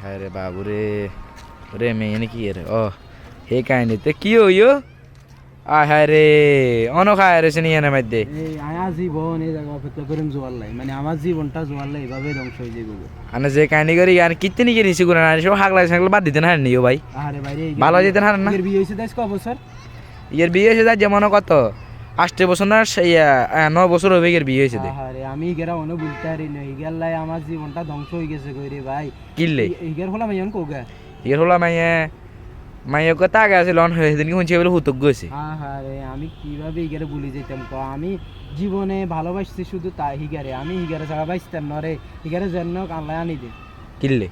হায় রে বাবু রে রে মেয়ে নাকি রে ও হে কাহিনীতে কি হইও আয় হায় রে অনক হায় রে সিনি এনে মধ্যে এই আয়া জীবন এই জায়গা অপেক্ষা করিম জোয়ার লাই। মানে আমার জীবনটা জোয়ার লাই এভাবে ধ্বংস হয়ে যাবে আনে যে কাহিনী করি আর কিত্তে নিকে নিছি করে না সব হাগলা সাগলা বাদ দিতেন হার নিও ভাই। আরে ভালো যেতেন হার না বিয়ে হয়েছে দেশ ক বছর ইয়ের বিয়ে হয়েছে যার যেমন কত? আষ্টে বছর না সেই নয় বছর হবে এর বিয়ে হয়েছে আরে আমি ইগেরা অনে বলতে পারি না। ইগের লাই আমার জীবনটা ধ্বংস হয়ে গেছে কই রে ভাই কিনলে ইগের হলাম এখন কোগা ইয়ের হলো মাইয়ে মাইয়ে কথা আগে আছে লন হয়ে সেদিন শুনছি বলে হুতুক গেছে। হ্যাঁ হ্যাঁ রে আমি কীভাবে ইগারে বলে যেতাম ক আমি জীবনে ভালোবাসছি শুধু তাই হিগারে আমি হিগারে ছাড়া বাঁচতাম না রে। হিগারে যেন আল্লাহ আনি দে। কিনলে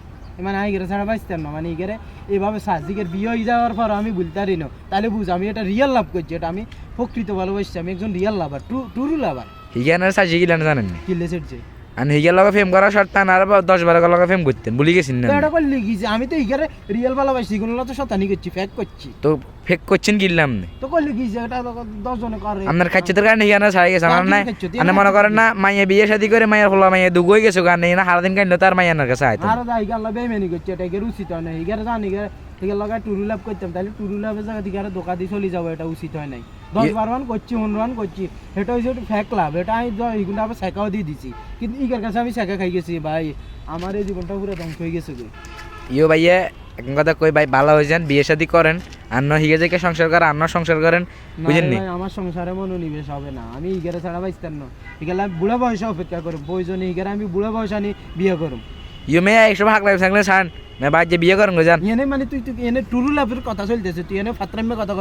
মানে আমি হিগারে ছাড়া বাঁচতাম না। মানে হিগারে এইভাবে সাজিকের বিয়ে হয়ে যাওয়ার পর আমি বলতে পারি না। তাহলে বুঝ আমি এটা রিয়েল লাভ করছি এটা আমি প্রকৃত ভালোবাসছি আমি একজন real lover to true lover হিগানের সাজি গিলেন জানেন কিল্লে সেটছে আর হিগার লগে ফেম করা শর্ত আর দশ বারো লগে ফেম করতেন ভুলি গেছেন না? এটা করলে কি যে? আমি তো হিগারে রিয়েল ভালোবাসি কোনো তো শতানি করছি ফ্যাক করছি। তো ফেক করছেন কিনলাম না তো করলে কি যে এটা দশ জনে করে। আপনার খাচ্ছেদের কারণে হিগানের ছাড়াই গেছে আমার খাচ্ছ, আপনি মনে করেন না মাইয়া বিয়ে শাদি করে মাইয়ার হলো মাইয়া দুগোই গেছে গান নেই না সারাদিন কাইন্ড তার মাইয়ার কাছে আইতেন আর দাই গাল্লা বেমেনি করছে এটা এগের উচিত না এগের জানি এগের এগের লগা টুরু লাভ করতাম। তাহলে টুরু লাভের জায়গা থেকে আর দোকা দিয়ে চলে যাব এটা উচিত হয় নাই। দশ ইয়ে- বারো রান করছি পনেরো রান করছি এটা হচ্ছে একটু ফ্যাক লাভ। এটা আমি এগুলো আবার শেখাও দিয়ে দিছি। কিন্তু ইগের কাছে আমি শেখা খাই গেছি ভাই আমার এই জীবনটা পুরো ধ্বংস হয়ে গেছে। ইও ভাইয়া এক কথা কই ভাই ভালো হয়ে যান বিয়ে শাদি করেন আন্ন হিগে থেকে সংসার করেন আন্ন সংসার করেন না বুঝেন নি? আমার সংসারে মনোনিবেশ হবে না। আমি ইগেরে ছাড়া বাঁচতাম না। আমি বুড়া বয়সে অপেক্ষা করব প্রয়োজনে ইগেরে আমি বুড়া বয়সে আনি বিয়ে করব। ইও মেয়ে একশো ভাগ লাগবে সাংলে সান না বাদ যে বিয়ে করেন গো এনে মানে তুই তুই এনে টুরু লাভের কথা চলতেছে তুই এনে ফাত্রামে কথা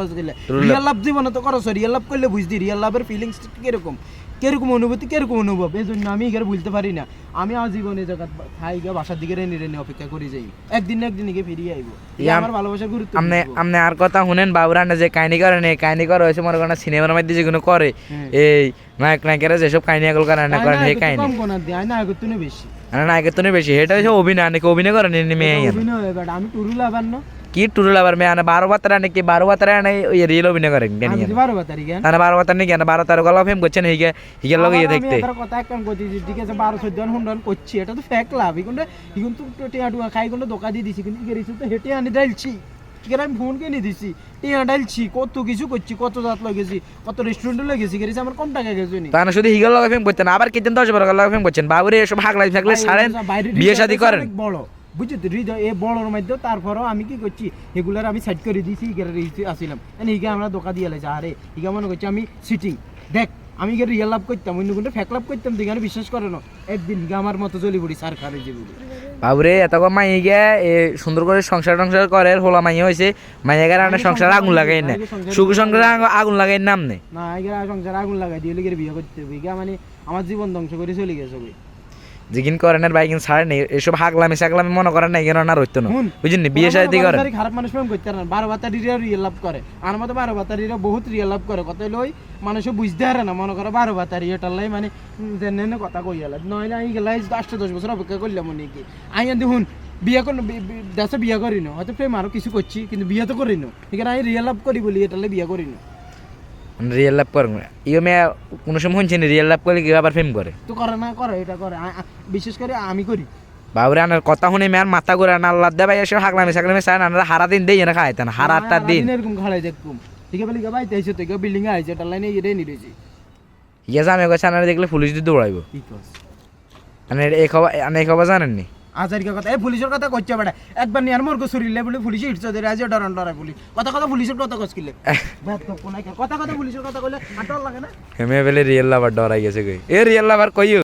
টুরু লাভ- রিয়েল লাভ জীবনে তো করছ রিয়েল লাভ করলে বুঝদি রিয়েল লাভের ফিলিংস কীরকম কীরকম অনুভূতি কীরকম অনুভব? এই জন্য আমি এখানে বুঝতে পারি না। আমি আমার জীবনে জায়গা খাই গিয়ে বাসার দিকে রেনে রেনে অপেক্ষা করে যাই একদিন না একদিন ফিরিয়ে আইবো। আমার ভালোবাসার গুরুত্ব আপনি আপনি আর কথা শুনেন বাবুরান্না যে কাহিনী করেন এই কাহিনী করা হয়েছে মনে করেন সিনেমার মধ্যে যেগুলো করে। হ্যাঁ। এই নায়ক নায়িকারা যেসব কাহিনী এগুলো করেন না করেন এই কাহিনী। কম দিয়ে, না বেশি। আর নায়কের বেশি এটা হচ্ছে অভিনয় নাকি অভিনয় করেন মেয়ে অভিনয় আমি টুরু লাভার না কি টুরুল আবার মেয়ে? আনে বারো বাতারা নাকি? বারো বাতারা আনে ওই রিয়েল অভিনয় করেন কেন আমি বারো বাতারি জ্ঞান তাহলে বারো বাতার নাকি? বারো তেরো গলা ফেম করছেন হিগে হিগের লগে ইয়ে দেখতে। কথা একদম করছি ঠিক আছে বারো চোদ্দ হুন্ডন করছি। এটা তো ফ্যাক লাভ এখন এখন তো টিয়া টুয়া খাই কোনো দোকা দিয়ে দিছি। কিন্তু তো হেঁটে আনি ডালছি আমি ফোন কিনে দিছি। টিয়া ডালছি কত কিছু করছি কত জাত লগেছি কত রেস্টুরেন্টে লেগেছি গেছি আমার কম টাকা গেছে নি? তাহলে শুধু হিগের লগে ফেম করছেন আবার কিতেন দশ বারো গলা ফেম করছেন? বাবুরে এসব হাগলাই ফাগলাই ছাড়েন বিয়ে শাদি করেন। বড়। বুঝছ তো? হৃদয় এই বড়র মধ্যে তারপরেও আমি কি করছি? এগুলার আমি সাইড করে দিয়েছি ইগারে আসিলাম। আমরা দোকা দিয়ে আরে মনে করছি আমি সিটিং দেখ আমি ইগারে রিয়েল লাভ করতাম অন্য কোনো ফ্যাক লাভ করতাম বিশ্বাস করে না। একদিন হিগা আমার মতো চলি পড়ি সার খারে জীবনে বাবুরে এত কম মাই গিয়ে এ সুন্দর করে সংসার টংসার করে হোলা মাইয়া হয়েছে মাইয়া গেলে আনে সংসার আগুন লাগাই না। সুখ সংসার আগুন লাগাই। নাম নেই না এগারে সংসার আগুন লাগাই দিয়ে বিয়ে করতে হবে মানে আমার জীবন ধ্বংস করে চলে গেছে ওই যেদিন করেন আর বাইকিন ছাড়ে নেই এসব হাগলামি সাগলামি মনে করেন না এখানে না। রইতো না। বুঝলেন বিয়ে শাদি বারো খারাপ মানুষ প্রেম করতে না। বারো বাতারিরা রিয়েল লাভ করে। আর মতো বারো বহুত রিয়েল লাভ করে। কত লই মানুষ বুঝতে পারে না। মনে করো বারো বাতারি লাই মানে জেনে কথা কই গেল নইলে আমি গেলাই আষ্ট দশ বছর অপেক্ষা করলাম মনে কি। আমি দেখুন বিয়ে কোন দেশে বিয়ে করি না হয়তো প্রেম আরও কিছু করছি কিন্তু বিয়ে তো করি না আছে আমি রিয়েল লাভ করি বলি এটার লাই বিয়ে করি না রিয়েল লাভ করেন। ইও মেয়ে কোনো সময় শুনছেন রিয়েল লাভ করলে কি আবার ফেম করে? তো করে না করে এটা করে। বিশেষ করে আমি করি। বাবুরে আনার কথা শুনে মেয়ার মাথা করে আনা আল্লাহ দে ভাই এসব হাগলামি সাগলামি ছাড়েন আনারা হারা দিন দেই না খাইতেন হারাটা সারা দিন। এরকম খাড়াই দেখুম ঠিক আছে বলি বাইতে আইসে তো বিল্ডিং আইছে এটার লাইনে এটাই নিরেছি ইয়ে জামে গেছে আনারা দেখলে পুলিশ দিয়ে দৌড়াইব। কি কস? এই খবর আনে এই খবর জানেননি? আচারিকা কথা। এই পুলিশের কথা করছে বেটা। একবার নিয়ার মোর সরিলে বলে পুলিশে হিটছে দে রাজে ডরান ডরাই পুলিশ কথা কথা পুলিশের কথা কস বাদ তো কোনাই কথা কথা পুলিশের কথা কইলে আটল লাগে না। হেমে বেলে রিয়েল লাভার ডরাই গেছে কই এ রিয়েল লাভার কইও।